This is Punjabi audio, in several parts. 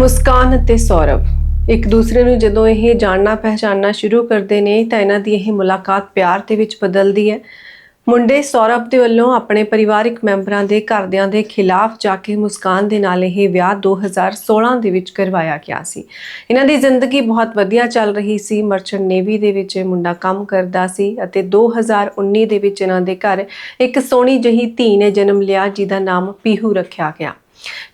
ਮੁਸਕਾਨ ਅਤੇ ਸੌਰਵ। ਇੱਕ ਦੂਸਰੇ ਨੂੰ ਜਦੋਂ ਇਹ ਜਾਣਨਾ ਪਹਿਚਾਨਣਾ ਸ਼ੁਰੂ ਕਰਦੇ ਨੇ ਤਾਂ ਇਹਨਾਂ ਦੀ ਇਹ ਮੁਲਾਕਾਤ ਪਿਆਰ ਦੇ ਵਿੱਚ ਬਦਲਦੀ ਹੈ। ਮੁੰਡੇ ਸੌਰਵ ਦੇ ਵੱਲੋਂ ਆਪਣੇ ਪਰਿਵਾਰਿਕ ਮੈਂਬਰਾਂ ਦੇ ਘਰਦਿਆਂ ਦੇ ਖਿਲਾਫ ਜਾ ਕੇ ਮੁਸਕਾਨ ਦੇ ਨਾਲ ਇਹ ਵਿਆਹ 2016 ਦੇ ਵਿੱਚ ਕਰਵਾਇਆ ਗਿਆ ਸੀ। ਇਹਨਾਂ ਦੀ ਜ਼ਿੰਦਗੀ ਬਹੁਤ ਵਧੀਆ ਚੱਲ ਰਹੀ ਸੀ। ਮਰਚੈਂਟ ਨੇਵੀ ਦੇ ਵਿੱਚ ਇਹ ਮੁੰਡਾ ਕੰਮ ਕਰਦਾ ਸੀ ਅਤੇ 2019 ਦੇ ਵਿੱਚ ਇਹਨਾਂ ਦੇ ਘਰ ਇੱਕ ਸੋਹਣੀ ਜਹੀ ਧੀ ਨੇ ਜਨਮ ਲਿਆ, ਜਿਹਦਾ ਨਾਮ ਪੀਹੂ ਰੱਖਿਆ ਗਿਆ।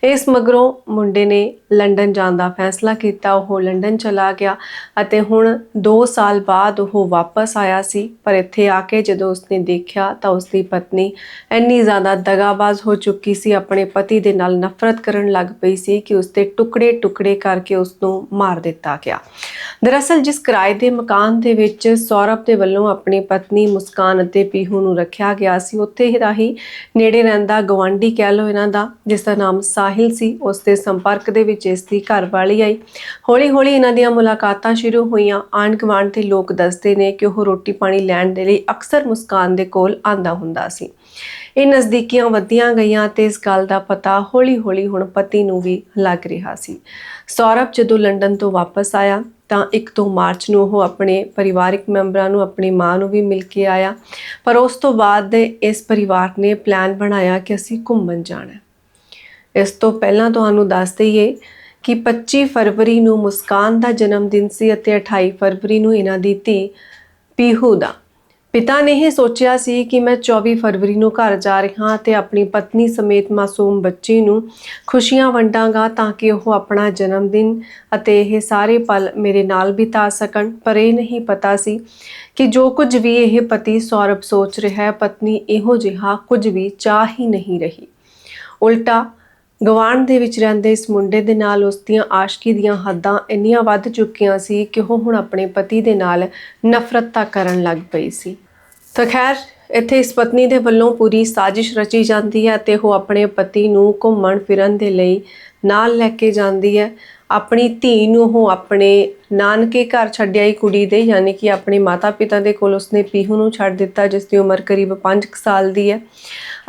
ਇਸ ਮਗਰੋਂ ਮੁੰਡੇ ਨੇ ਲੰਡਨ ਜਾਣ ਦਾ ਫੈਸਲਾ ਕੀਤਾ। ਉਹ ਲੰਡਨ ਚਲਾ ਗਿਆ ਅਤੇ ਹੁਣ 2 ਸਾਲ ਬਾਅਦ ਉਹ ਵਾਪਸ ਆਇਆ ਸੀ। ਪਰ ਇੱਥੇ ਆ ਕੇ ਜਦੋਂ ਉਸਨੇ ਦੇਖਿਆ ਤਾਂ ਉਸਦੀ ਪਤਨੀ ਇੰਨੀ ਜ਼ਿਆਦਾ ਦਗਾਬਾਜ਼ ਹੋ ਚੁੱਕੀ ਸੀ, ਆਪਣੇ ਪਤੀ ਦੇ ਨਾਲ ਨਫ਼ਰਤ ਕਰਨ ਲੱਗ ਪਈ ਸੀ ਕਿ ਉਸਦੇ ਟੁਕੜੇ ਟੁਕੜੇ ਕਰਕੇ ਉਸ ਨੂੰ ਮਾਰ ਦਿੱਤਾ ਗਿਆ। ਦਰਅਸਲ ਜਿਸ ਕਿਰਾਏ ਦੇ ਮਕਾਨ ਦੇ ਵਿੱਚ ਸੌਰਭ ਦੇ ਵੱਲੋਂ ਆਪਣੀ ਪਤਨੀ ਮੁਸਕਾਨ ਅਤੇ ਪੀਹੂ ਨੂੰ ਰੱਖਿਆ ਗਿਆ ਸੀ, ਉੱਥੇ ਹੀ ਰਾਹੀ ਨੇੜੇ ਰਹਿੰਦਾ ਗਵਾਂਢੀ ਕਹਿ ਲਓ ਇਹਨਾਂ ਦਾ, ਜਿਸ ਦਾ ਨਾਮ ਸਾਹਿਲ ਸੀ। ਉਸ ਦੇ ਸੰਪਰਕ ਦੇ ਵਿੱਚ ਇਸ ਦੀ ਘਰਵਾਲੀ ਆਈ। ਹੌਲੀ ਹੌਲੀ ਇਹਨਾਂ ਦੀਆਂ ਮੁਲਾਕਾਤਾਂ ਸ਼ੁਰੂ ਹੋਈਆਂ। ਆਂਢ ਗੁਆਂਢ ਦੇ ਲੋਕ ਦੱਸਦੇ ਨੇ ਕਿ ਉਹ ਰੋਟੀ ਪਾਣੀ ਲੈਣ ਦੇ ਲਈ ਅਕਸਰ ਮੁਸਕਾਨ ਦੇ ਕੋਲ ਆਂਦਾ ਹੁੰਦਾ ਸੀ। ਇਹ ਨਜ਼ਦੀਕੀਆਂ ਵਧੀਆਂ ਗਈਆਂ ਤੇ ਇਸ ਗੱਲ ਦਾ ਪਤਾ ਹੌਲੀ-ਹੌਲੀ ਹੁਣ ਪਤੀ ਨੂੰ ਵੀ ਲੱਗ ਰਿਹਾ ਸੀ। ਸੌਰਭ ਜਦੋਂ ਲੰਡਨ ਤੋਂ ਵਾਪਸ ਆਇਆ ਤਾਂ 1 ਤੋਂ ਮਾਰਚ ਨੂੰ ਉਹ ਆਪਣੇ ਪਰਿਵਾਰਕ ਮੈਂਬਰਾਂ ਨੂੰ, ਆਪਣੀ ਮਾਂ ਨੂੰ ਵੀ ਮਿਲ ਕੇ ਆਇਆ। ਪਰ ਉਸ ਤੋਂ ਬਾਅਦ ਇਸ ਪਰਿਵਾਰ ਨੇ ਪਲਾਨ ਬਣਾਇਆ ਕਿ ਅਸੀਂ ਘੁੰਮਣ ਜਾਣਾ ਇਸ ਤੋਂ ਪਹਿਲਾਂ ਤੁਹਾਨੂੰ ਦੱਸ ਦਈਏ ਕਿ 25 ਫਰਵਰੀ ਨੂੰ ਮੁਸਕਾਨ ਦਾ ਜਨਮ ਦਿਨ ਸੀ ਅਤੇ 28 ਫਰਵਰੀ ਨੂੰ ਇਹਨਾਂ ਦੀ ਧੀ ਪੀਹੂ ਦਾ। ਪਿਤਾ ਨੇ ਇਹ ਸੋਚਿਆ ਸੀ ਕਿ ਮੈਂ 24 ਫਰਵਰੀ ਨੂੰ ਘਰ ਜਾ ਰਿਹਾ ਤੇ ਆਪਣੀ ਪਤਨੀ ਸਮੇਤ ਮਾਸੂਮ ਬੱਚੀ ਨੂੰ ਖੁਸ਼ੀਆਂ ਵੰਡਾਂਗਾ ਤਾਂ ਕਿ ਉਹ ਆਪਣਾ ਜਨਮ ਦਿਨ ਅਤੇ ਇਹ ਸਾਰੇ ਪਲ ਮੇਰੇ ਨਾਲ ਬਿਤਾ ਸਕਣ। ਪਰ ਇਹ ਨਹੀਂ ਪਤਾ ਸੀ ਕਿ ਜੋ ਕੁਝ ਵੀ ਇਹ ਪਤੀ ਸੌਰਭ ਸੋਚ ਰਿਹਾ ਹੈ, ਪਤਨੀ ਇਹੋ ਜਿਹਾ ਕੁਝ ਵੀ ਚਾਹ ਹੀ ਨਹੀਂ ਰਹੀ। ਉਲਟਾ ਗਵਾਂਢ ਦੇ ਵਿੱਚ ਰਹਿੰਦੇ ਇਸ ਮੁੰਡੇ ਦੇ ਨਾਲ ਉਸ ਦੀਆਂ ਆਸ਼ਕੀ ਦੀਆਂ ਹੱਦਾਂ ਇੰਨੀਆਂ ਵੱਧ ਚੁੱਕੀਆਂ ਸੀ ਕਿ ਉਹ ਹੁਣ ਆਪਣੇ ਪਤੀ ਦੇ ਨਾਲ ਨਫ਼ਰਤ ਤਾਂ ਕਰਨ ਲੱਗ ਪਈ ਸੀ। ਤਾਂ ਖੈਰ, ਇੱਥੇ ਇਸ ਪਤਨੀ ਦੇ ਵੱਲੋਂ ਪੂਰੀ ਸਾਜ਼ਿਸ਼ ਰਚੀ ਜਾਂਦੀ ਹੈ ਤੇ ਉਹ ਆਪਣੇ ਪਤੀ ਨੂੰ ਘੁੰਮਣ ਫਿਰਨ ਦੇ ਲਈ ਨਾਲ ਲੈ ਕੇ ਜਾਂਦੀ ਹੈ। ਆਪਣੀ ਧੀ ਨੂੰ ਉਹ ਆਪਣੇ ਨਾਨਕੇ ਘਰ ਛੱਡਿਆਈ ਕੁੜੀ ਦੇ, ਯਾਨੀ ਕਿ ਆਪਣੇ ਮਾਤਾ-ਪਿਤਾ ਦੇ ਕੋਲ ਉਸਨੇ ਪੀਹੂ ਨੂੰ ਛੱਡ ਦਿੱਤਾ, ਜਿਸ ਦੀ ਉਮਰ ਕਰੀਬ 5 ਸਾਲ ਦੀ ਹੈ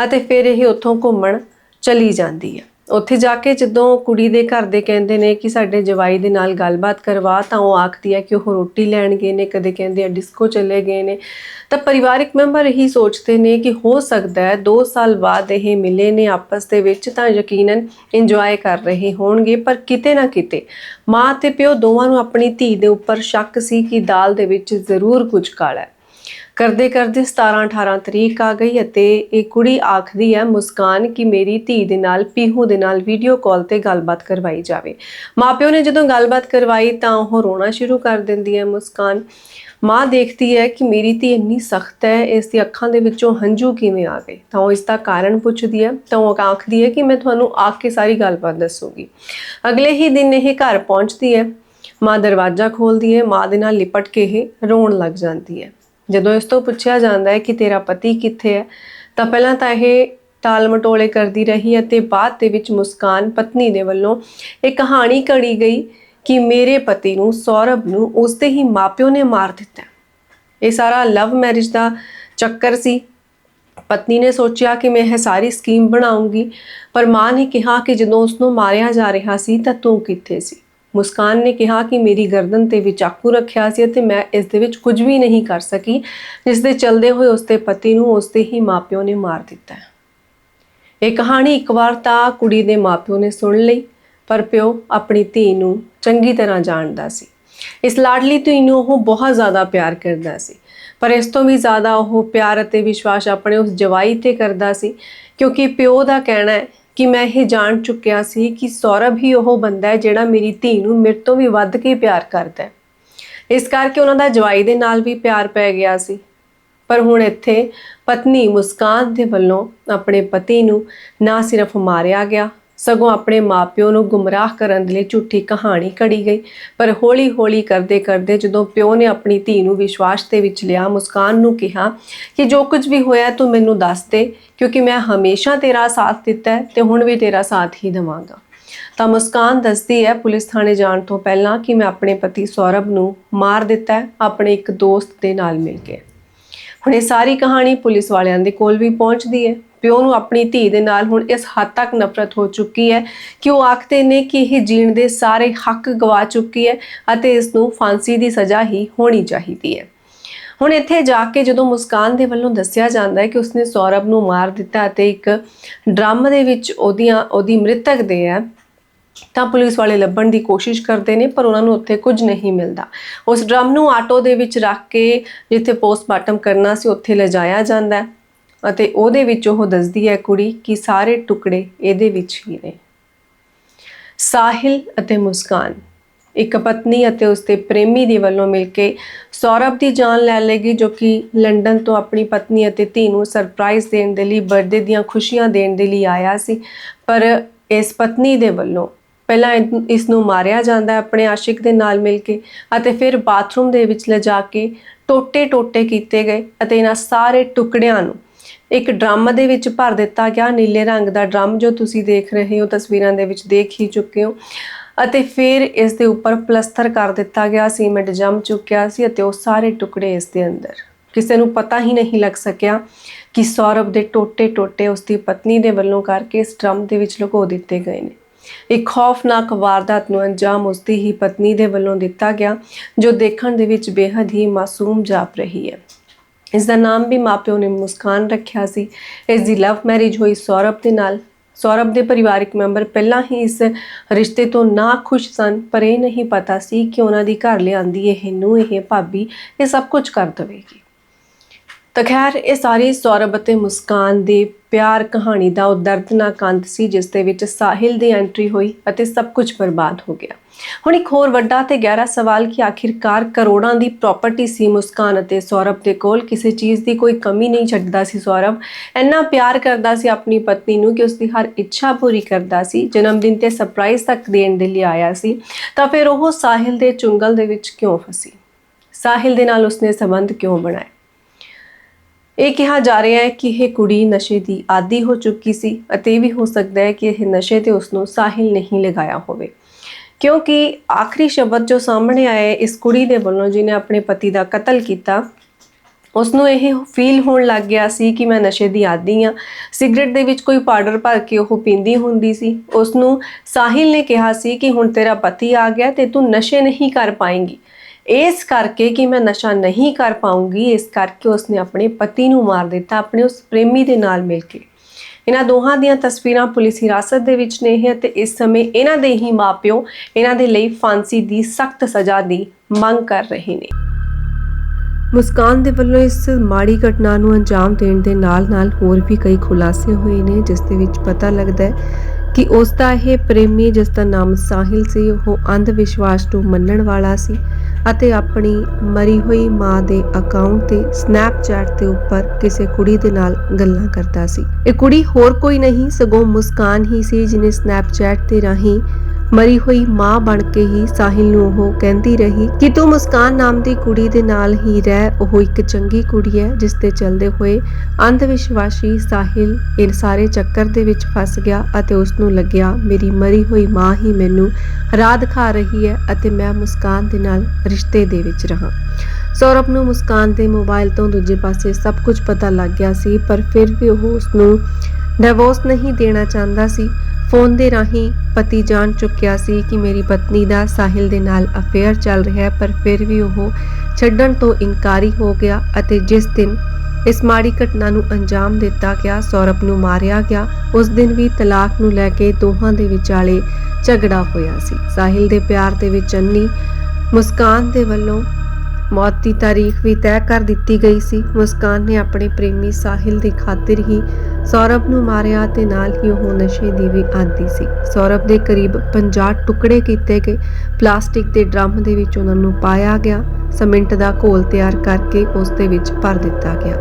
ਅਤੇ ਫਿਰ ਇਹ ਉੱਥੋਂ ਘੁੰਮਣ ਚਲੀ ਜਾਂਦੀ ਹੈ। ਉੱਥੇ ਜਾ ਕੇ ਜਦੋਂ ਕੁੜੀ ਦੇ ਘਰ ਦੇ ਕਹਿੰਦੇ ਨੇ ਕਿ ਸਾਡੇ ਜਵਾਈ ਦੇ ਨਾਲ ਗੱਲਬਾਤ ਕਰਵਾ, ਤਾਂ ਉਹ ਆਖਦੀ ਹੈ ਕਿ ਉਹ ਰੋਟੀ ਲੈਣ ਗਏ ਨੇ, ਕਦੇ ਕਹਿੰਦੇ ਆ ਡਿਸਕੋ ਚਲੇ ਗਏ ਨੇ। ਤਾਂ ਪਰਿਵਾਰਿਕ ਮੈਂਬਰ ਇਹੀ ਸੋਚਦੇ ਨੇ ਕਿ ਹੋ ਸਕਦਾ ਹੈ 2 ਸਾਲ ਬਾਅਦ ਇਹ ਮਿਲੇ ਨੇ ਆਪਸ ਦੇ ਵਿੱਚ, ਤਾਂ ਯਕੀਨਨ ਇੰਜੋਏ ਕਰ ਰਹੇ ਹੋਣਗੇ, ਪਰ ਕਿਤੇ ਨਾ ਕਿਤੇ ਮਾਂ ਤੇ ਪਿਓ ਦੋਵਾਂ ਨੂੰ ਆਪਣੀ ਧੀ ਦੇ ਉੱਪਰ ਸ਼ੱਕ ਸੀ ਕਿ ਦਾਲ ਦੇ ਵਿੱਚ ਜ਼ਰੂਰ ਕੁਝ ਕਾਲਾ ਹੈ। ਕਰਦੇ ਕਰਦੇ 17 18 ਤਰੀਕ ਆ ਗਈ ਅਤੇ ਇਹ ਕੁੜੀ ਆਖਦੀ ਹੈ, ਮੁਸਕਾਨ, ਕਿ ਮੇਰੀ ਧੀ ਦੇ ਨਾਲ, ਪੀਹੂ ਦੇ ਨਾਲ ਵੀਡੀਓ ਕਾਲ ਤੇ ਗੱਲਬਾਤ ਕਰਵਾਈ ਜਾਵੇ। ਮਾਪਿਓ ਨੇ ਜਦੋਂ ਗੱਲਬਾਤ ਕਰਵਾਈ ਤਾਂ ਉਹ ਰੋਣਾ ਸ਼ੁਰੂ ਕਰ ਦਿੰਦੀ ਹੈ ਮੁਸਕਾਨ। ਮਾਂ ਦੇਖਦੀ ਹੈ ਕਿ ਮੇਰੀ ਧੀ ਇੰਨੀ ਸਖਤ ਹੈ, ਇਸ ਦੀ ਅੱਖਾਂ ਦੇ ਵਿੱਚੋਂ ਹੰਝੂ ਕਿਵੇਂ ਆ ਗਏ? ਤਾਂ ਉਹ ਇਸ ਦਾ ਕਾਰਨ ਪੁੱਛਦੀ ਹੈ। ਤਾਂ ਉਹ ਆਖਦੀ ਹੈ ਕਿ ਮੈਂ ਤੁਹਾਨੂੰ ਆ ਕੇ ਸਾਰੀ ਗੱਲਬਾਤ ਦੱਸੂਗੀ। ਅਗਲੇ ਹੀ ਦਿਨ ਇਹ ਘਰ ਪਹੁੰਚਦੀ ਹੈ। ਮਾਂ ਦਰਵਾਜ਼ਾ ਖੋਲਦੀ ਹੈ। ਮਾਂ ਦੇ ਨਾਲ ਲਿਪਟ ਕੇ ਇਹ ਰੋਣ ਲੱਗ ਜਾਂਦੀ ਹੈ। ਜਦੋਂ ਇਸ ਤੋਂ ਪੁੱਛਿਆ ਜਾਂਦਾ ਹੈ ਕਿ ਤੇਰਾ ਪਤੀ ਕਿੱਥੇ ਹੈ, ਤਾਂ ਪਹਿਲਾਂ ਤਾਂ ਇਹ ਟਾਲ ਮਟੋਲੇ ਕਰਦੀ ਰਹੀ ਅਤੇ ਬਾਅਦ ਦੇ ਵਿੱਚ ਮੁਸਕਾਨ ਪਤਨੀ ਦੇ ਵੱਲੋਂ ਇਹ ਕਹਾਣੀ ਘੜੀ ਗਈ ਕਿ ਮੇਰੇ ਪਤੀ ਨੂੰ, ਸੌਰਭ ਨੂੰ ਉਸਦੇ ਹੀ ਮਾਪਿਓ ਨੇ ਮਾਰ ਦਿੱਤਾ। ਇਹ ਸਾਰਾ ਲਵ ਮੈਰਿਜ ਦਾ ਚੱਕਰ ਸੀ। ਪਤਨੀ ਨੇ ਸੋਚਿਆ ਕਿ ਮੈਂ ਇਹ ਸਾਰੀ ਸਕੀਮ ਬਣਾਉਂਗੀ, ਪਰ ਮਾਂ ਨੇ ਕਿਹਾ ਕਿ ਜਦੋਂ ਉਸ ਨੂੰ ਮਾਰਿਆ ਜਾ ਰਿਹਾ ਸੀ ਤਾਂ ਤੂੰ ਕਿੱਥੇ ਸੀ? ਮੁਸਕਾਨ ਨੇ ਕਿਹਾ ਕਿ ਮੇਰੀ ਗਰਦਨ ਤੇ ਵੀ ਚਾਕੂ ਰੱਖਿਆ ਸੀ ਅਤੇ ਮੈਂ ਇਸ ਦੇ ਵਿੱਚ ਕੁਝ ਵੀ ਨਹੀਂ ਕਰ ਸਕੀ, ਜਿਸ ਦੇ ਚਲਦੇ ਹੋਏ ਉਸਦੇ ਪਤੀ ਨੂੰ ਉਸਦੇ ਹੀ ਮਾਪਿਓ ਨੇ ਮਾਰ ਦਿੱਤਾ। ਇਹ ਕਹਾਣੀ ਇੱਕ ਵਾਰ ਤਾਂ ਕੁੜੀ ਦੇ ਮਾਪਿਓ ਨੇ ਸੁਣ ਲਈ, ਪਰ ਪਿਓ ਆਪਣੀ ਧੀ ਨੂੰ ਚੰਗੀ ਤਰ੍ਹਾਂ ਜਾਣਦਾ ਸੀ। ਇਸ ਲਾਡਲੀ ਧੀ ਨੂੰ ਉਹ ਬਹੁਤ ਜ਼ਿਆਦਾ ਪਿਆਰ ਕਰਦਾ ਸੀ, ਪਰ ਇਸ ਤੋਂ ਵੀ ਜ਼ਿਆਦਾ ਉਹ ਪਿਆਰ ਅਤੇ ਵਿਸ਼ਵਾਸ ਆਪਣੇ ਉਸ ਜਵਾਈ ਤੇ ਕਰਦਾ ਸੀ, ਕਿਉਂਕਿ ਪਿਓ ਦਾ ਕਹਿਣਾ ਹੈ ਕਿ ਮੈਂ ਇਹ ਜਾਣ ਚੁੱਕਿਆ ਸੀ ਕਿ ਸੌਰਭ ਹੀ ਉਹ ਬੰਦਾ ਹੈ ਜਿਹੜਾ ਮੇਰੀ ਧੀ ਨੂੰ ਮੇਰੇ ਤੋਂ ਵੀ ਵੱਧ ਕੇ ਪਿਆਰ ਕਰਦਾ ਹੈ। ਇਸ ਕਰਕੇ ਉਹਨਾਂ ਦਾ ਜਵਾਈ ਦੇ ਨਾਲ ਵੀ ਪਿਆਰ ਪੈ ਗਿਆ ਸੀ। ਪਰ ਹੁਣ ਇੱਥੇ ਪਤਨੀ ਮੁਸਕਾਨ ਦੇ ਵੱਲੋਂ ਆਪਣੇ ਪਤੀ ਨੂੰ ਨਾ ਸਿਰਫ ਮਾਰਿਆ ਗਿਆ ਸਗੋਂ ਆਪਣੇ ਮਾਪਿਓ ਨੂੰ ਗੁੰਮਰਾਹ ਕਰਨ ਦੇ ਲਈ ਝੂਠੀ ਕਹਾਣੀ ਘੜੀ ਗਈ। ਪਰ ਹੌਲੀ-ਹੌਲੀ ਕਰਦੇ ਕਰਦੇ ਜਦੋਂ ਪਿਓ ਨੇ ਆਪਣੀ ਧੀ ਨੂੰ ਵਿਸ਼ਵਾਸ ਦੇ ਵਿੱਚ ਲਿਆ, ਮੁਸਕਾਨ ਨੂੰ ਕਿਹਾ ਕਿ ਜੋ ਕੁਝ ਵੀ ਹੋਇਆ ਤੂੰ ਮੈਨੂੰ ਦੱਸ ਦੇ, ਕਿਉਂਕਿ ਮੈਂ ਹਮੇਸ਼ਾ ਤੇਰਾ ਸਾਥ ਦਿੱਤਾ ਹੈ ਤੇ ਹੁਣ ਵੀ ਤੇਰਾ ਸਾਥ ਹੀ ਦੇਵਾਂਗਾ। ਤਾਂ ਮੁਸਕਾਨ ਦੱਸਦੀ ਹੈ ਪੁਲਿਸ ਥਾਣੇ ਜਾਣ ਤੋਂ ਪਹਿਲਾਂ ਕਿ ਮੈਂ ਆਪਣੇ ਪਤੀ ਸੌਰਭ ਨੂੰ ਮਾਰ ਦਿੱਤਾ ਆਪਣੇ ਇੱਕ ਦੋਸਤ ਦੇ ਨਾਲ ਮਿਲ ਕੇ। ਹੁਣ ਇਹ ਸਾਰੀ ਕਹਾਣੀ ਪੁਲਿਸ ਵਾਲਿਆਂ ਦੇ ਕੋਲ ਵੀ ਪਹੁੰਚਦੀ ਹੈ। ਪਿਓ ਨੂੰ ਆਪਣੀ ਧੀ ਦੇ ਨਾਲ ਹੁਣ ਇਸ ਹੱਦ ਤੱਕ ਨਫ਼ਰਤ ਹੋ ਚੁੱਕੀ ਹੈ ਕਿ ਉਹ ਆਖਦੇ ਨੇ ਕਿ ਇਹ ਜੀਣ ਦੇ ਸਾਰੇ ਹੱਕ ਗਵਾ ਚੁੱਕੀ ਹੈ ਅਤੇ ਇਸ ਨੂੰ ਫਾਂਸੀ ਦੀ ਸਜ਼ਾ ਹੀ ਹੋਣੀ ਚਾਹੀਦੀ ਹੈ। ਹੁਣ ਇੱਥੇ ਜਾ ਕੇ ਜਦੋਂ ਮੁਸਕਾਨ ਦੇ ਵੱਲੋਂ ਦੱਸਿਆ ਜਾਂਦਾ ਹੈ ਕਿ ਉਸਨੇ ਸੌਰਭ ਨੂੰ ਮਾਰ ਦਿੱਤਾ ਅਤੇ ਇੱਕ ਡਰਮ ਦੇ ਵਿੱਚ ਉਹਦੀਆਂ, ਉਹਦੀ ਮ੍ਰਿਤਕ ਦੇ ਹੈ, ਤਾਂ ਪੁਲਿਸ ਵਾਲੇ ਲੱਭਣ ਦੀ ਕੋਸ਼ਿਸ਼ ਕਰਦੇ ਨੇ, ਪਰ ਉਹਨਾਂ ਨੂੰ ਉੱਥੇ ਕੁਝ ਨਹੀਂ ਮਿਲਦਾ। ਉਸ ਡਰਮ ਨੂੰ ਆਟੋ ਦੇ ਵਿੱਚ ਰੱਖ ਕੇ ਜਿੱਥੇ ਪੋਸਟਮਾਰਟਮ ਕਰਨਾ ਸੀ, ਉੱਥੇ ਲਿਜਾਇਆ ਜਾਂਦਾ ਹੈ। ਅਤੇ ਉਹਦੇ ਵਿੱਚ ਉਹ ਦੱਸਦੀ ਹੈ ਕੁੜੀ ਕਿ ਸਾਰੇ ਟੁਕੜੇ ਇਹਦੇ ਵਿੱਚ ਹੀ ਨੇ। ਸਾਹਿਲ ਅਤੇ ਮੁਸਕਾਨ, ਇੱਕ ਪਤਨੀ ਅਤੇ ਉਸਦੇ ਪ੍ਰੇਮੀ ਦੇ ਵੱਲੋਂ ਮਿਲ ਕੇ ਸੌਰਭ ਦੀ ਜਾਨ ਲੈ ਲੇਗੀ ਜੋ ਕਿ ਲੰਡਨ ਤੋਂ ਆਪਣੀ ਪਤਨੀ ਅਤੇ ਧੀ ਨੂੰ ਸਰਪ੍ਰਾਈਜ਼ ਦੇਣ ਦੇ ਲਈ ਬਰਥਡੇ ਦੀਆਂ ਖੁਸ਼ੀਆਂ ਦੇਣ ਦੇ ਲਈ ਆਇਆ ਸੀ। ਪਰ ਇਸ ਪਤਨੀ ਦੇ ਵੱਲੋਂ ਪਹਿਲਾਂ ਇਨ- ਇਸ ਨੂੰ ਮਾਰਿਆ ਜਾਂਦਾ ਹੈ ਆਪਣੇ ਆਸ਼ਿਕ ਦੇ ਨਾਲ ਮਿਲ ਕੇ ਅਤੇ ਫਿਰ ਬਾਥਰੂਮ ਦੇ ਵਿੱਚ ਲਿਜਾ ਕੇ ਟੋਟੇ-ਟੋਟੇ ਕੀਤੇ ਗਏ ਅਤੇ ਇਹਨਾਂ ਸਾਰੇ ਟੁਕੜਿਆਂ ਨੂੰ ਇੱਕ ਡਰਮ ਦੇ ਵਿੱਚ ਭਰ ਦਿੱਤਾ ਗਿਆ, ਨੀਲੇ ਰੰਗ ਦਾ ਡਰਮ ਜੋ ਤੁਸੀਂ ਦੇਖ ਰਹੇ ਹੋ, ਤਸਵੀਰਾਂ ਦੇ ਵਿੱਚ ਦੇਖ ਹੀ ਚੁੱਕੇ ਹੋ। ਅਤੇ ਫਿਰ ਇਸ ਦੇ ਉੱਪਰ ਪਲਸਤਰ ਕਰ ਦਿੱਤਾ ਗਿਆ, ਸੀਮੈਂਟ ਜੰਮ ਚੁੱਕਿਆ ਸੀ ਅਤੇ ਉਹ ਸਾਰੇ ਟੁਕੜੇ ਇਸ ਦੇ ਅੰਦਰ। ਕਿਸੇ ਨੂੰ ਪਤਾ ਹੀ ਨਹੀਂ ਲੱਗ ਸਕਿਆ ਕਿ ਸੌਰਵ ਦੇ ਟੋਟੇ-ਟੋਟੇ ਉਸ ਦੀ ਪਤਨੀ ਦੇ ਵੱਲੋਂ ਕਰਕੇ ਇਸ ਡਰਮ ਦੇ ਵਿੱਚ ਲੁਕੋ ਦਿੱਤੇ ਗਏ ਨੇ। ਇੱਕ ਖੌਫਨਾਕ ਵਾਰਦਾਤ ਨੂੰ ਅੰਜਾਮ ਉਸ ਦੀ ਹੀ ਪਤਨੀ ਦੇ ਵੱਲੋਂ ਦਿੱਤਾ ਗਿਆ, ਜੋ ਦੇਖਣ ਦੇ ਵਿੱਚ ਬੇहद ਹੀ ਮਾਸੂਮ ਜਾਪ ਰਹੀ ਹੈ। ਇਸ ਦਾ ਨਾਮ ਵੀ ਮਾਪਿਓ ਨੇ ਮੁਸਕਾਨ ਰੱਖਿਆ ਸੀ। ਇਸ ਦੀ ਲਵ ਮੈਰਿਜ ਹੋਈ ਸੌਰਭ ਦੇ ਨਾਲ। ਸੌਰਭ ਦੇ ਪਰਿਵਾਰਕ ਮੈਂਬਰ ਪਹਿਲਾਂ ਹੀ ਇਸ ਰਿਸ਼ਤੇ ਤੋਂ ਨਾ ਖੁਸ਼ ਸਨ, ਪਰ ਇਹ ਨਹੀਂ ਪਤਾ ਸੀ ਕਿ ਉਹਨਾਂ ਦੀ ਘਰ ਲਿਆਂਦੀ ਇਹ ਨੂੰ, ਇਹ ਭਾਬੀ, ਇਹ ਸਭ ਕੁਝ ਕਰ ਦੇਵੇਗੀ। ਤਾਂ ਖੈਰ, ਇਹ ਸਾਰੀ ਸੌਰਭ ਅਤੇ ਮੁਸਕਾਨ ਦੀ ਪਿਆਰ ਕਹਾਣੀ ਦਾ ਉਹ ਦਰਦਨਾਕ ਅੰਤ ਸੀ, ਜਿਸ ਦੇ ਵਿੱਚ ਸਾਹਿਲ ਦੀ ਐਂਟਰੀ ਹੋਈ ਅਤੇ ਸਭ ਕੁਝ ਬਰਬਾਦ ਹੋ ਗਿਆ। ਹੁਣ ਇੱਕ ਹੋਰ ਵੱਡਾ ਤੇ ਗਹਿਰਾ ਸਵਾਲ ਕਿ ਆਖਿਰਕਾਰ ਕਰੋੜਾਂ ਦੀ ਪ੍ਰਾਪਰਟੀ ਸੀ ਮੁਸਕਾਨ ਅਤੇ ਸੌਰਭ ਦੇ ਕੋਲ? ਕਿਸੇ ਚੀਜ਼ ਦੀ ਕੋਈ ਕਮੀ ਨਹੀਂ ਛੱਡਦਾ ਸੀ ਸੌਰਭ। ਇੰਨਾ ਪਿਆਰ ਕਰਦਾ ਸੀ ਆਪਣੀ ਪਤਨੀ ਨੂੰ ਕਿ ਉਸ ਦੀ ਹਰ ਇੱਛਾ ਪੂਰੀ ਕਰਦਾ ਸੀ। ਜਨਮ ਦਿਨ ਤੇ ਸਰਪ੍ਰਾਈਜ਼ ਤੱਕ ਦੇਣ ਦੇ ਲਈ ਆਇਆ ਸੀ। ਤਾਂ ਫਿਰ ਉਹ ਸਾਹਿਲ ਦੇ ਚੁੰਗਲ ਦੇ ਵਿੱਚ ਕਿਉਂ ਫਸੀ? ਸਾਹਿਲ ਦੇ ਨਾਲ ਉਸਨੇ ਸੰਬੰਧ ਕਿਉਂ ਬਣਾਏ? ਇਹ ਕਿਹਾ ਜਾ ਰਿਹਾ ਹੈ ਕਿ ਇਹ ਕੁੜੀ ਨਸ਼ੇ ਦੀ ਆਦੀ ਹੋ ਚੁੱਕੀ ਸੀ ਅਤੇ ਇਹ ਵੀ ਹੋ ਸਕਦਾ ਹੈ ਕਿ ਇਹ ਨਸ਼ੇ ਤੇ ਉਸ ਨੂੰ ਸਾਹਿਲ ਨਹੀਂ ਲਗਾਇਆ ਹੋਵੇ। ਕਿਉਂਕਿ ਆਖਰੀ ਸ਼ਬਦ ਜੋ ਸਾਹਮਣੇ ਆਏ ਇਸ ਕੁੜੀ ਦੇ ਵੱਲੋਂ ਜਿਹਨੇ ਆਪਣੇ ਪਤੀ ਦਾ ਕਤਲ ਕੀਤਾ ਉਸ ਨੂੰ ਇਹ ਫੀਲ ਹੋਣ ਲੱਗ ਗਿਆ ਸੀ ਕਿ ਮੈਂ ਨਸ਼ੇ ਦੀ ਆਦੀ ਆ ਸਿਗਰਟ ਦੇ ਵਿੱਚ ਕੋਈ ਪਾਊਡਰ ਭਰ ਕੇ ਉਹ ਪੀਂਦੀ ਹੁੰਦੀ ਸੀ। ਉਸ ਨੂੰ ਸਾਹਿਲ ਨੇ ਕਿਹਾ ਸੀ ਕਿ ਹੁਣ ਤੇਰਾ ਪਤੀ ਆ ਗਿਆ ਤੇ ਤੂੰ ਨਸ਼ੇ ਨਹੀਂ ਕਰ ਪਾਏਂਗੀ। ਇਸ ਕਰਕੇ ਕਿ ਮੈਂ ਨਸ਼ਾ ਨਹੀਂ ਕਰ ਪਾਉਂਗੀ, ਇਸ ਕਰਕੇ ਉਸਨੇ ਆਪਣੇ ਪਤੀ ਨੂੰ ਮਾਰ ਦਿੱਤਾ, ਆਪਣੇ ਉਸ ਪ੍ਰੇਮੀ ਦੇ ਨਾਲ ਮਿਲ ਕੇ। ਇਹਨਾਂ ਦੋਹਾਂ ਦੀਆਂ ਤਸਵੀਰਾਂ ਪੁਲਿਸ ਹਿਰਾਸਤ ਦੇ ਵਿੱਚ ਨੇ ਹੈ ਤੇ ਇਸ ਸਮੇਂ ਇਹਨਾਂ ਦੇ ਹੀ ਮਾਪਿਓ ਇਹਨਾਂ ਦੇ ਲਈ ਫਾਂਸੀ ਦੀ ਸਖਤ ਸਜ਼ਾ ਦੀ ਮੰਗ ਕਰ ਰਹੇ ਨੇ। ਮੁਸਕਾਨ ਦੇ ਵੱਲੋਂ ਇਸ ਮਾੜੀ ਘਟਨਾ ਨੂੰ ਅੰਜਾਮ ਦੇਣ ਦੇ ਨਾਲ-ਨਾਲ ਹੋਰ ਵੀ ਕਈ ਖੁਲਾਸੇ ਹੋਏ ਨੇ, ਜਿਸ ਦੇ ਵਿੱਚ ਪਤਾ ਲੱਗਦਾ ਹੈ ਕਿ ਉਸ ਦਾ ਇਹ ਪ੍ਰੇਮੀ ਜਿਸ ਦਾ ਨਾਮ ਸਾਹਿਲ ਸੀ, ਉਹ ਅੰਧ ਵਿਸ਼ਵਾਸ ਨੂੰ ਮੰਨਣ ਵਾਲਾ ਸੀ। ਅਤੇ ਆਪਣੀ ਮਰੀ ਹੋਈ ਮਾਂ ਦੇ ਅਕਾਊਂਟ ਤੇ ਸਨੈਪਚੈਟ ਦੇ ਉੱਪਰ ਕਿਸੇ ਕੁੜੀ ਦੇ ਨਾਲ ਗੱਲਾਂ ਕਰਦਾ ਸੀ। ਇਹ ਕੁੜੀ ਹੋਰ ਕੋਈ ਨਹੀਂ, ਸਗੋਂ ਮੁਸਕਾਨ ਹੀ ਸੀ ਜਿਨੇ ਸਨੈਪਚੈਟ ਤੇ ਰਾਹੀਂ ਮਰੀ ਹੋਈ ਮਾਂ ਬਣ ਕੇ ਹੀ ਸਾਹਿਲ ਨੂੰ ਉਹ ਕਹਿੰਦੀ ਰਹੀ ਕਿ ਤੂੰ ਮੁਸਕਾਨ ਨਾਮ ਦੀ ਕੁੜੀ ਦੇ ਨਾਲ ਹੀ ਰਹਿ, ਉਹ ਇੱਕ ਚੰਗੀ ਕੁੜੀ ਹੈ, ਜਿਸ ਤੇ ਚੱਲਦੇ ਹੋਏ ਅੰਧ ਵਿਸ਼ਵਾਸੀ ਸਾਹਿਲ ਇਹ ਸਾਰੇ ਚੱਕਰ ਦੇ ਵਿੱਚ ਫਸ ਗਿਆ ਅਤੇ ਉਸ ਨੂੰ ਲੱਗਿਆ, ਮੇਰੀ ਮਰੀ ਹੋਈ ਮਾਂ ਹੀ ਮੈਨੂੰ ਰਾਹ ਦਿਖਾ ਰਹੀ ਹੈ ਅਤੇ ਮੈਂ ਮੁਸਕਾਨ ਦੇ ਨਾਲ ਰਿਸ਼ਤੇ ਦੇ ਵਿੱਚ ਰਹਾ। ਸੌਰਵ ਨੂੰ ਮੁਸਕਾਨ ਦੇ ਮੋਬਾਈਲ ਤੋਂ ਦੂਜੇ ਪਾਸੇ ਸਭ ਕੁਝ ਪਤਾ ਲੱਗ ਗਿਆ ਸੀ, ਪਰ ਫਿਰ ਵੀ ਉਹ ਉਸ ਨੂੰ ਡਿਵੋਰਸ ਨਹੀਂ ਦੇਣਾ ਚਾਹੁੰਦਾ ਸੀ। ਫੋਨ ਦੇ ਰਾਹੀਂ ਪਤੀ ਜਾਣ ਚੁੱਕਿਆ ਸੀ ਕਿ ਮੇਰੀ ਪਤਨੀ ਦਾ ਸਾਹਿਲ ਦੇ ਨਾਲ ਅਫੇਅਰ ਚੱਲ ਰਿਹਾ ਹੈ, ਪਰ ਫਿਰ ਵੀ ਉਹ ਛੱਡਣ ਤੋਂ ਇਨਕਾਰੀ ਹੋ ਗਿਆ ਅਤੇ ਜਿਸ ਦਿਨ ਇਸ ਮਾੜੀ ਘਟਨਾ ਨੂੰ ਅੰਜਾਮ ਦਿੱਤਾ ਗਿਆ ਸੌਰਵ ਨੂੰ ਮਾਰਿਆ ਗਿਆ। ਉਸ ਦਿਨ ਵੀ ਤਲਾਕ ਨੂੰ ਲੈ ਕੇ ਦੋਹਾਂ ਦੇ ਵਿਚਾਲੇ ਝਗੜਾ ਹੋਇਆ ਸੀ। ਸਾਹਿਲ ਦੇ ਪਿਆਰ ਦੇ ਵਿੱਚ ਅੰਨੀ ਮੁਸਕਾਨ ਦੇ ਵੱਲੋਂ ਮੌਤ ਦੀ ਤਾਰੀਖ ਵੀ ਤੈਅ ਕਰ ਦਿੱਤੀ ਗਈ ਸੀ। ਮੁਸਕਾਨ ਨੇ ਆਪਣੇ ਪ੍ਰੇਮੀ ਸਾਹਿਲ ਦੀ ਖਾਤਰ ਹੀ ਸੌਰਭ ਨੂੰ ਮਾਰਿਆ ਤੇ ਨਾਲ ਹੀ ਉਹ ਨਸ਼ੇ ਦੀ ਵੀ ਆਦੀ ਸੀ। ਸੌਰਭ ਦੇ ਕਰੀਬ 50 ਟੁਕੜੇ ਕੀਤੇ ਗਏ। ਪਲਾਸਟਿਕ ਦੇ ਡਰਮ ਦੇ ਵਿੱਚ ਉਹਨਾਂ ਨੂੰ ਪਾਇਆ ਗਿਆ। ਸਮਿੰਟ ਦਾ ਘੋਲ ਤਿਆਰ ਕਰਕੇ ਉਸ ਦੇ ਵਿੱਚ ਭਰ ਦਿੱਤਾ ਗਿਆ।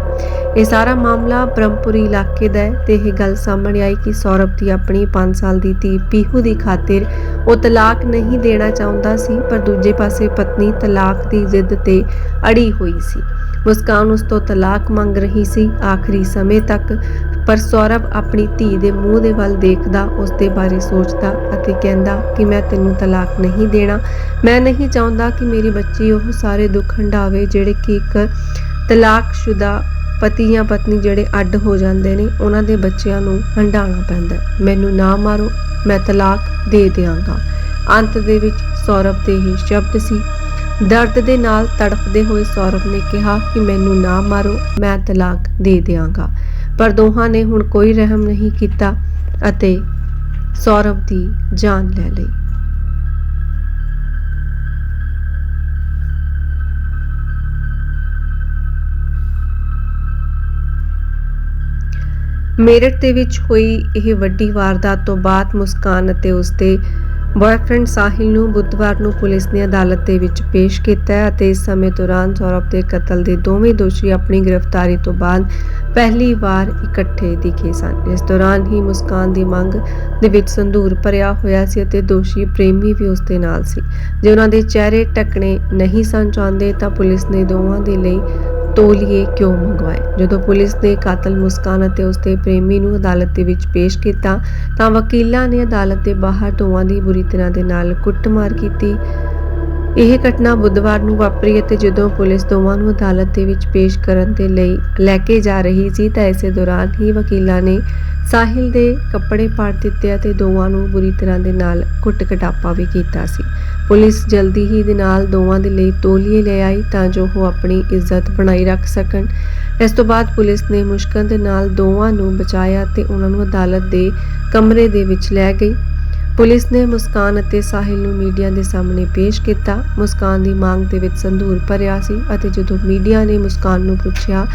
ਇਹ ਸਾਰਾ ਮਾਮਲਾ ਬ੍ਰਹਮਪੁਰੀ ਇਲਾਕੇ ਦਾ ਹੈ ਤੇ ਇਹ ਗੱਲ ਸਾਹਮਣੇ ਆਈ ਕਿ ਸੌਰਭ ਦੀ ਆਪਣੀ 5 ਸਾਲ ਦੀ ਧੀ ਪੀਹੂ ਦੀ ਖਾਤਰ ਉਹ ਤਲਾਕ ਨਹੀਂ ਦੇਣਾ ਚਾਹੁੰਦਾ ਸੀ, ਪਰ ਦੂਜੇ ਪਾਸੇ ਪਤਨੀ ਤਲਾਕ ਦੀ ਜ਼ਿੱਦ ਤੇ ਅੜੀ ਹੋਈ ਸੀ। ਮੁਸਕਾਨ ਉਸ ਤੋਂ ਤਲਾਕ ਮੰਗ ਰਹੀ ਸੀ। ਆਖਰੀ ਸਮੇਂ ਤੱਕ ਪਰ ਸੌਰਵ ਆਪਣੀ ਧੀ ਦੇ ਮੂੰਹ ਦੇ ਵੱਲ ਦੇਖਦਾ, ਉਸ ਦੇ ਬਾਰੇ ਸੋਚਦਾ ਅਤੇ ਕਹਿੰਦਾ ਕਿ ਮੈਂ ਤੈਨੂੰ ਤਲਾਕ ਨਹੀਂ ਦੇਣਾ। ਮੈਂ ਨਹੀਂ ਚਾਹੁੰਦਾ ਕਿ ਮੇਰੀ ਬੱਚੀ ਉਹ ਸਾਰੇ ਦੁੱਖ ਹੰਡਾਵੇ ਜਿਹੜੇ ਕਿ ਇੱਕ ਤਲਾਕਸ਼ੁਦਾ ਪਤੀ ਜਾਂ ਪਤਨੀ ਜਿਹੜੇ ਅੱਡ ਹੋ ਜਾਂਦੇ ਨੇ, ਉਹਨਾਂ ਦੇ ਬੱਚਿਆਂ ਨੂੰ ਹੰਡਾਣਾ ਪੈਂਦਾ ਮੈਨੂੰ ਨਾ ਮਾਰੋ, ਮੈਂ ਤਲਾਕ ਦੇ ਦਿਆਂਗਾ। ਅੰਤ ਦੇ ਵਿੱਚ ਸੌਰਵ ਦੇ ਹੀ ਸ਼ਬਦ ਸੀ ਦਰਦ ਦੇ ਨਾਲ ਤੜਫਦੇ ਹੋਏ ਸੌਰਵ ਨੇ ਕਿਹਾ ਕਿ ਮੈਨੂੰ ਨਾ ਮਾਰੋ, ਮੈਂ ਤਲਾਕ ਦੇ ਦਿਆਂਗਾ। ਪਰ ਦੋਹਾਂ ਨੇ ਹੁਣ ਕੋਈ ਰਹਿਮ ਨਹੀਂ ਕੀਤਾ ਅਤੇ ਸੌਰਵ ਦੀ ਜਾਨ ਲੈ ਲਈ। ਮੇਰਠ ਦੇ ਵਿੱਚ ਹੋਈ ਇਹ ਵੱਡੀ ਵਾਰਦਾਤ ਤੋਂ ਬਾਅਦ ਮੁਸਕਾਨ ਅਤੇ ਉਸਦੇ ਬॉयਫ੍ਰੈਂਡ ਸਾਹਿਲ ਨੂੰ ਬੁੱਧਵਾਰ ਨੂੰ ਪੁਲਿਸ ਨੇ ਅਦਾਲਤ ਦੇ ਵਿੱਚ ਪੇਸ਼ ਕੀਤਾ ਅਤੇ ਇਸ ਸਮੇਂ ਦੌਰਾਨ ਸੌਰਵ ਦੇ ਕਤਲ ਦੇ ਦੋਵੇਂ ਦੋਸ਼ੀ ਆਪਣੀ ਗ੍ਰਿਫਤਾਰੀ ਤੋਂ ਬਾਅਦ ਪਹਿਲੀ ਵਾਰ ਇਕੱਠੇ ਦਿਖੇ ਸਨ। ਇਸ ਦੌਰਾਨ ਹੀ ਮੁਸਕਾਨ ਦੀ ਮੰਗ ਦੇ ਵਿੱਚ ਸੰਧੂਰ ਭਰਿਆ ਹੋਇਆ ਸੀ ਅਤੇ ਦੋਸ਼ੀ ਪ੍ਰੇਮੀ ਵੀ ਉਸ ਦੇ ਨਾਲ ਸੀ। ਜੇ ਉਹਨਾਂ ਦੇ ਚਿਹਰੇ ਟਕਣੇ ਨਹੀਂ ਸਨ ਚਾਹੁੰਦੇ ਤਾਂ ਪੁਲਿਸ ਨੇ ਦੋਵਾਂ ਦੇ ਲਈ ਤੋਲੀਏ ਕਿਉਂ ਮੰਗਵਾਏ? ਜਦੋਂ ਪੁਲਿਸ ਨੇ ਕਾਤਲ ਮੁਸਕਾਨ ਅਤੇ ਉਸਦੇ ਪ੍ਰੇਮੀ ਨੂੰ ਅਦਾਲਤ ਦੇ ਵਿੱਚ ਪੇਸ਼ ਕੀਤਾ, ਤਾਂ ਵਕੀਲਾਂ ਨੇ ਅਦਾਲਤ ਦੇ ਬਾਹਰ ਦੋਵਾਂ ਦੀ ਬੁਰੀ ਤਰ੍ਹਾਂ ਦੇ ਨਾਲ ਕੁੱਟਮਾਰ ਕੀਤੀ। ਇਹ ਘਟਨਾ ਬੁੱਧਵਾਰ ਨੂੰ ਵਾਪਰੀ ਅਤੇ ਜਦੋਂ ਪੁਲਿਸ ਦੋਵਾਂ ਨੂੰ ਅਦਾਲਤ ਦੇ ਵਿੱਚ ਪੇਸ਼ ਕਰਨ ਦੇ ਲਈ ਲੈ ਕੇ ਜਾ ਰਹੀ ਸੀ ਤਾਂ ਇਸੇ ਦੌਰਾਨ ਹੀ ਵਕੀਲਾਂ ਨੇ ਸਾਹਿਲ ਦੇ ਕੱਪੜੇ ਪਾੜ ਦਿੱਤੇ ਅਤੇ ਦੋਵਾਂ ਨੂੰ ਬੁਰੀ ਤਰ੍ਹਾਂ ਦੇ ਨਾਲ ਕੁੱਟ ਕਟਾਪਾ ਵੀ ਕੀਤਾ ਸੀ। ਪੁਲਿਸ ਜਲਦੀ ਹੀ ਦੇ ਨਾਲ ਦੋਵਾਂ ਦੇ ਲਈ ਤੋਲੀਏ ਲੈ ਆਈ ਤਾਂ ਜੋ ਉਹ ਆਪਣੀ ਇੱਜ਼ਤ ਬਣਾਈ ਰੱਖ ਸਕਣ। ਇਸ ਤੋਂ ਬਾਅਦ ਪੁਲਿਸ ਨੇ ਮੁਸ਼ਕਲ ਦੇ ਨਾਲ ਦੋਵਾਂ ਨੂੰ ਬਚਾਇਆ ਤੇ ਉਹਨਾਂ ਨੂੰ ਅਦਾਲਤ ਦੇ ਕਮਰੇ ਦੇ ਵਿੱਚ ਲੈ ਗਈ। ਪੁਲਿਸ ਨੇ ਮੁਸਕਾਨ ਅਤੇ ਸਾਹਿਲ ਨੂੰ ਮੀਡੀਆ ਦੇ ਸਾਹਮਣੇ ਪੇਸ਼ ਕੀਤਾ। ਮੁਸਕਾਨ ਦੀ ਮੰਗ ਦੇ ਵਿੱਚ ਸੰਧੂਰ ਭਰਿਆ ਸੀ ਅਤੇ ਜਦੋਂ ਮੀਡੀਆ ਨੇ ਮੁਸਕਾਨ ਨੂੰ ਪੁੱਛਿਆ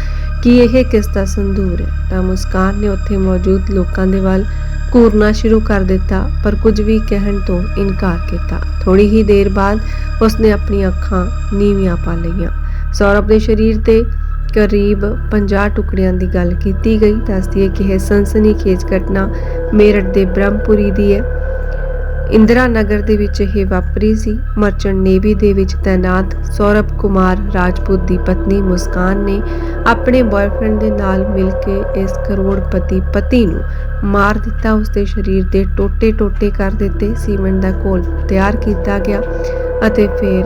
ਕਿ ਇਹ ਕਿਸ ਦਾ ਸੰਧੂਰ ਹੈ, ਤਾਂ ਮੁਸਕਾਨ ਨੇ ਉੱਥੇ ਮੌਜੂਦ ਲੋਕਾਂ ਦੇ ਵੱਲ ਘੂਰਨਾ ਸ਼ੁਰੂ ਕਰ ਦਿੱਤਾ, ਪਰ ਕੁਝ ਵੀ ਕਹਿਣ ਤੋਂ ਇਨਕਾਰ ਕੀਤਾ। ਥੋੜੀ ਹੀ ਦੇਰ ਬਾਅਦ ਉਸਨੇ ਆਪਣੀਆਂ ਅੱਖਾਂ ਨੀਵੀਆਂ ਪਾ ਲਈਆਂ। ਸੌਰਭ ਦੇ ਸਰੀਰ ਤੇ ਕਰੀਬ 50 ਟੁਕੜਿਆਂ ਦੀ ਗੱਲ ਕੀਤੀ ਗਈ, ਦੱਸਦੀ ਹੈ ਕਿ ਇਹ ਸਨਸਨੀਖੇਜ ਘਟਨਾ ਮੇਰਠ ਦੇ ਬ੍ਰਹਮਪੁਰੀ ਦੀ ਹੈ। ਇੰਦਰਾ ਨਗਰ ਦੇ ਵਿੱਚ ਇਹ ਵਾਪਰੀ ਸੀ। ਮਰਚੈਂਟ ਨੇਵੀ ਦੇ ਵਿੱਚ ਤਾਇਨਾਤ ਸੌਰਭ ਕੁਮਾਰ ਰਾਜਪੂਤ ਦੀ ਪਤਨੀ ਮੁਸਕਾਨ ਨੇ ਆਪਣੇ ਬॉयਫ੍ਰੈਂਡ ਦੇ ਨਾਲ ਮਿਲ ਕੇ ਇਸ ਕਰੋੜਪਤੀ ਪਤੀ ਨੂੰ ਮਾਰ ਦਿੱਤਾ। ਉਸਦੇ ਸਰੀਰ ਦੇ ਟੋਟੇ-ਟੋਟੇ ਕਰ ਦਿੱਤੇ। ਸੀਮੈਂਟ ਦਾ ਘੋਲ ਤਿਆਰ ਕੀਤਾ ਗਿਆ ਅਤੇ ਫਿਰ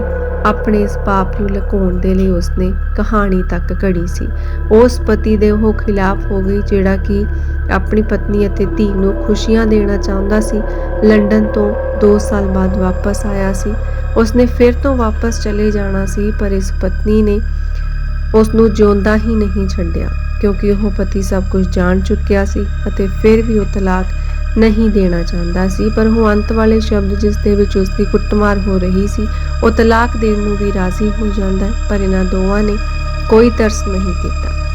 ਆਪਣੇ ਇਸ ਪਾਪ ਨੂੰ ਲੁਕਾਉਣ ਦੇ ਲਈ ਉਸਨੇ ਕਹਾਣੀ ਤੱਕ ਘੜੀ ਸੀ। ਉਸ ਪਤੀ ਦੇ ਉਹ ਖਿਲਾਫ ਹੋ ਗਈ, ਜਿਹੜਾ ਕਿ ਆਪਣੀ ਪਤਨੀ ਅਤੇ ਧੀ ਨੂੰ ਖੁਸ਼ੀਆਂ ਦੇਣਾ ਚਾਹੁੰਦਾ ਸੀ। ਲੰਡਨ ਤੋਂ 2 ਸਾਲ ਬਾਅਦ ਵਾਪਸ ਆਇਆ ਸੀ। ਉਸਨੇ ਫਿਰ ਤੋਂ ਵਾਪਸ ਚਲੇ ਜਾਣਾ ਸੀ, ਪਰ ਇਸ ਪਤਨੀ ਨੇ ਉਸ ਨੂੰ ਜਿਉਂਦਾ ਹੀ ਨਹੀਂ ਛੱਡਿਆ, ਕਿਉਂਕਿ ਉਹ ਪਤੀ ਸਭ ਕੁਝ ਜਾਣ ਚੁੱਕਿਆ ਸੀ ਅਤੇ ਫਿਰ ਵੀ ਉਹ ਤਲਾਕ ਨਹੀਂ ਦੇਣਾ ਚਾਹੁੰਦਾ ਸੀ। ਪਰ ਉਹ ਅੰਤ ਵਾਲੇ ਸ਼ਬਦ ਜਿਸ ਦੇ ਵਿੱਚ ਉਸ ਦੀ ਕੁੱਟਮਾਰ ਹੋ ਰਹੀ ਸੀ ਉਹ ਤਲਾਕ ਦੇਣ ਨੂੰ ਵੀ ਰਾਜ਼ੀ ਹੋ ਜਾਂਦਾ ਪਰ ਇਹਨਾਂ ਦੋਵਾਂ ਨੇ ਕੋਈ ਤਰਸ ਨਹੀਂ ਕੀਤਾ।